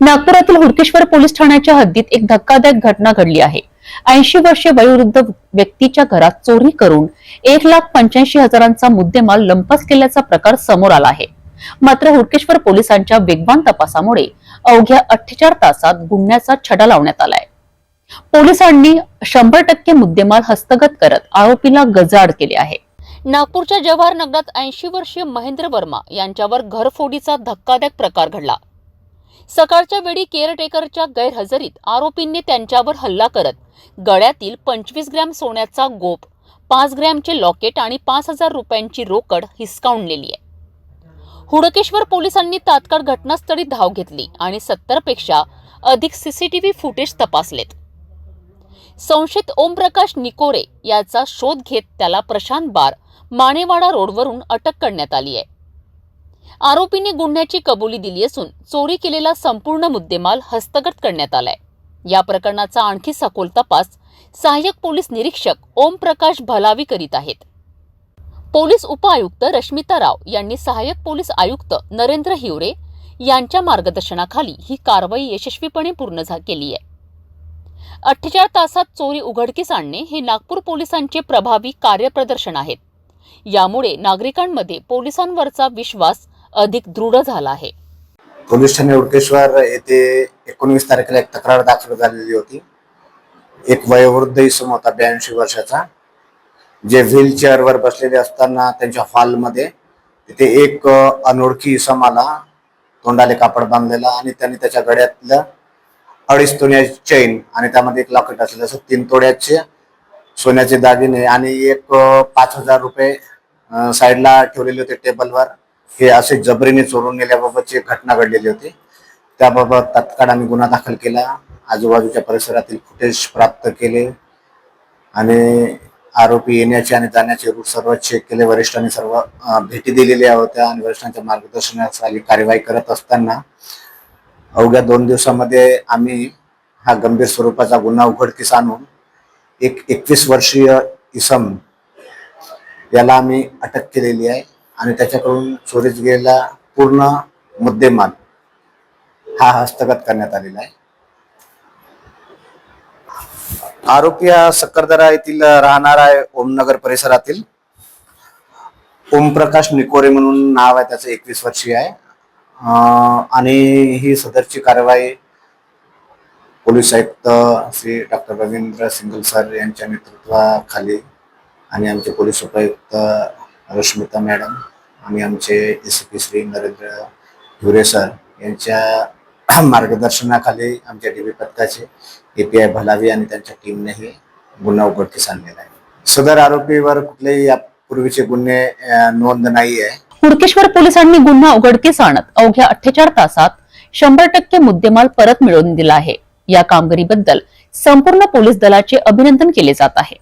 नागपुरातील हुडकेश्वर पोलीस ठाण्याच्या हद्दीत एक धक्कादायक घटना घडली आहे. ऐंशी वर्षे वयोवृद्ध व्यक्तीच्या घरात चोरी करून एक लाख पंच्याऐंशी हजारांचा मुद्देमाल लंपास केल्याचा प्रकार समोर आला आहे. मात्र हुडकेश्वर पोलिसांच्या वेगवान तपासामुळे अवघ्या अठ्ठेचाळ तासात गुन्ह्याचा छडा लावण्यात आलाय. पोलिसांनी शंभर टक्के मुद्देमाल हस्तगत करत आरोपीला गजाड केले आहे. नागपूरच्या जवाहर नगरात ऐंशी वर्षीय महेंद्र वर्मा यांच्यावर घरफोडीचा धक्कादायक प्रकार घडला. सकाळच्या वेळी केअरटेकरच्या गैरहजेरीत आरोपींनी त्यांच्यावर हल्ला करत गळ्यातील पंचवीस ग्रॅम सोन्याचा गोप पाच ग्रॅमचे लॉकेट आणि पाच हजार रुपयांची रोकड हिसकावून आहे. हुडकेश्वर पोलिसांनी तात्काळ घटनास्थळी धाव घेतली आणि सत्तरपेक्षा अधिक सीसीटीव्ही फुटेज तपासलेत. संशयित ओमप्रकाश निकोरे याचा शोध घेत त्याला प्रशांत बार मानेवाडा रोडवरून अटक करण्यात आली आहे. आरोपीने गुन्ह्याची कबुली दिली असून चोरी केलेला संपूर्ण मुद्देमाल हस्तगत करण्यात आलाय. या प्रकरणाचा आणखी सखोल तपास सहाय्यक पोलीस निरीक्षक ओमप्रकाश भलावी करीत आहेत. पोलीस उपआयुक्त रश्मिता राव यांनी सहाय्यक पोलीस आयुक्त नरेंद्र हिवरे यांच्या मार्गदर्शनाखाली ही कारवाई यशस्वीपणे पूर्ण झा केली आहे. अठ्ठेचाळ तासात चोरी उघडकीस आणणे हे नागपूर पोलिसांचे प्रभावी कार्यप्रदर्शन आहेत यामुळे नागरिकांमध्ये पोलिसांवरचा विश्वास अधिक दृढ झाला आहे. पोलीस ठाणे उडकेश्वर येथे एकोणवीस तारखेला एक तक्रार दाखल झालेली होती. एक वयोवृद्ध इसम होता ब्याऐंशी वर्षाचा जे व्हीलचेअरवर बसलेले असताना त्यांच्या हॉलमध्ये तिथे एक अनोळखी इसम आला तोंडाले कापड बांधलेला आणि त्यांनी त्याच्या गळ्यातलं अडीच तोड्याची चैन आणि त्यामध्ये एक लॉकेट असलेलं असं तीन तोड्याचे सोन्याचे दागिने आणि एक पाच हजार रुपये साईडला ठेवलेले होते टेबलवर. हे असे जबरीने चोरून नेल्याबाबतची एक घटना घडलेली होती. त्याबाबत तत्काळ आम्ही गुन्हा दाखल केला. आजूबाजूच्या परिसरातील फुटेज प्राप्त केले. आणि आरोपी येण्याचे आणि जाण्याचे रूट सर्व चेक केले. वरिष्ठांनी सर्व भेटी दिलेल्या होत्या आणि वरिष्ठांच्या मार्गदर्शनाखाली कार्यवाही करत असताना. अवघ्या दोन दिवसामध्ये आम्ही हा गंभीर स्वरूपाचा गुन्हा उघडकीस आणून एक एकवीस वर्षीय इसम याला आम्ही अटक केलेली आहे. आणि त्याच्याकडून चोरीस गेलेला पूर्ण मुद्देमाल हा हस्तगत करण्यात आलेला आहे. आरोपी हा सक्करदरा येथील राहणारा आहे ओमनगर परिसरातील. ओमप्रकाश निकोरे म्हणून नाव आहे त्याचं एकवीस वर्षीय आहे. आणि ही सदरची कारवाई पोलीस आयुक्त श्री डॉक्टर रवींद्र सिंगल सर यांच्या नेतृत्वाखाली आणि आमचे पोलीस उपायुक्त रश्मिता मॅडम आणि आमचे S P Shri Narendra Hiware sir यांच्या मार्गदर्शनाखाली आमच्या डी बी पथकाचे ए पी आय भलावी आणि त्यांच्या टीमनेही गुन्हा उघडकीस आणलेला आहे. सदर आरोपीवर कुठलेही यापूर्वीचे गुन्हे नोंद नाही आहे कुडकेश्वर पोलिसांनी गुन्हा उघडकीस आणत अवघ्या अठ्ठेचाळ तासात शंभर टक्के मुद्देमाल परत मिळवून दिला आहे. या कामगिरीबद्दल संपूर्ण पोलीस दलाचे अभिनंदन केले जात आहे.